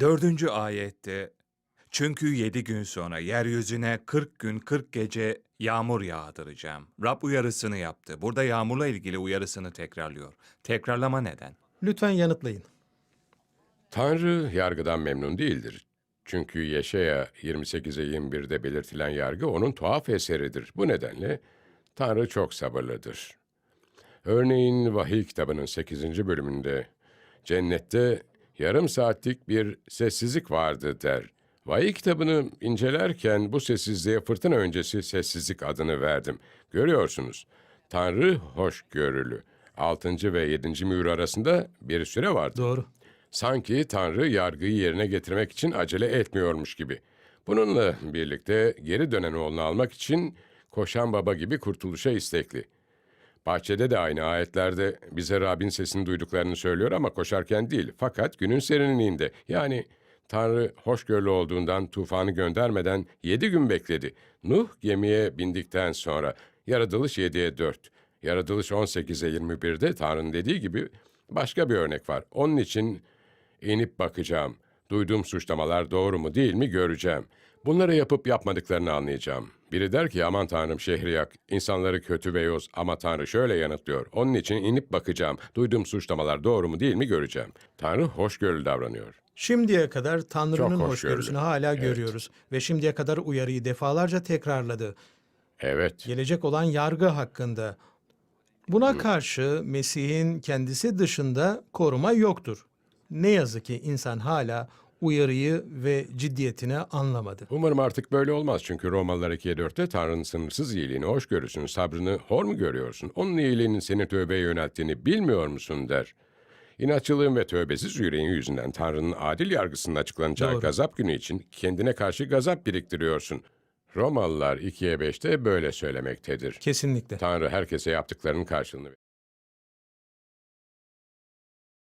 Dördüncü ayette çünkü yedi gün sonra yeryüzüne kırk gün kırk gece yağmur yağdıracağım. Rab uyarısını yaptı. Burada yağmurla ilgili uyarısını tekrarlıyor. Tekrarlama neden? Lütfen yanıtlayın. Tanrı yargıdan memnun değildir. Çünkü Yeşaya 28'e 21'de belirtilen yargı onun tuhaf eseridir. Bu nedenle Tanrı çok sabırlıdır. Örneğin Vahiy kitabının 8. bölümünde cennette yarım saatlik bir sessizlik vardı der. Vahiy kitabını incelerken bu sessizliğe fırtına öncesi sessizlik adını verdim. Görüyorsunuz, Tanrı hoşgörülü. 6. ve 7. mühür arasında bir süre vardı. Doğru. Sanki Tanrı yargıyı yerine getirmek için acele etmiyormuş gibi. Bununla birlikte geri dönen oğlunu almak için koşan baba gibi kurtuluşa istekli. Bahçede de aynı ayetlerde bize Rab'in sesini duyduklarını söylüyor ama koşarken değil fakat günün serinliğinde. Yani Tanrı hoşgörülü olduğundan tufanı göndermeden yedi gün bekledi. Nuh gemiye bindikten sonra yaratılış 7'ye 4, yaratılış 18'e 21'de Tanrı'nın dediği gibi başka bir örnek var. Onun için inip bakacağım. Duyduğum suçlamalar doğru mu değil mi göreceğim. Bunları yapıp yapmadıklarını anlayacağım. Biri der ki aman tanrım şehri yak, insanları kötü ve yoz ama Tanrı şöyle yanıtlıyor. Onun için inip bakacağım. Duyduğum suçlamalar doğru mu değil mi göreceğim. Tanrı hoşgörülü davranıyor. Şimdiye kadar Tanrı'nın Çok hoşgörülü. hoşgörüsünü hala Evet. görüyoruz ve şimdiye kadar uyarıyı defalarca tekrarladı. Evet, Gelecek olan yargı hakkında. Buna karşı Mesih'in kendisi dışında koruma yoktur. Ne yazık ki insan hala uyarıyı ve ciddiyetini anlamadı. umarım artık böyle olmaz çünkü Romalılar 2'ye 4'te Tanrı'nın sınırsız iyiliğini, hoşgörüsünü, sabrını hor mu görüyorsun? Onun iyiliğinin seni tövbeye yönelttiğini bilmiyor musun der. İnatçılığın ve tövbesiz yüreğin yüzünden Tanrı'nın adil yargısının açıklanacağı Doğru. gazap günü için kendine karşı gazap biriktiriyorsun. Romalılar 2'ye 5'te böyle söylemektedir. Kesinlikle. Tanrı herkese yaptıklarının karşılığını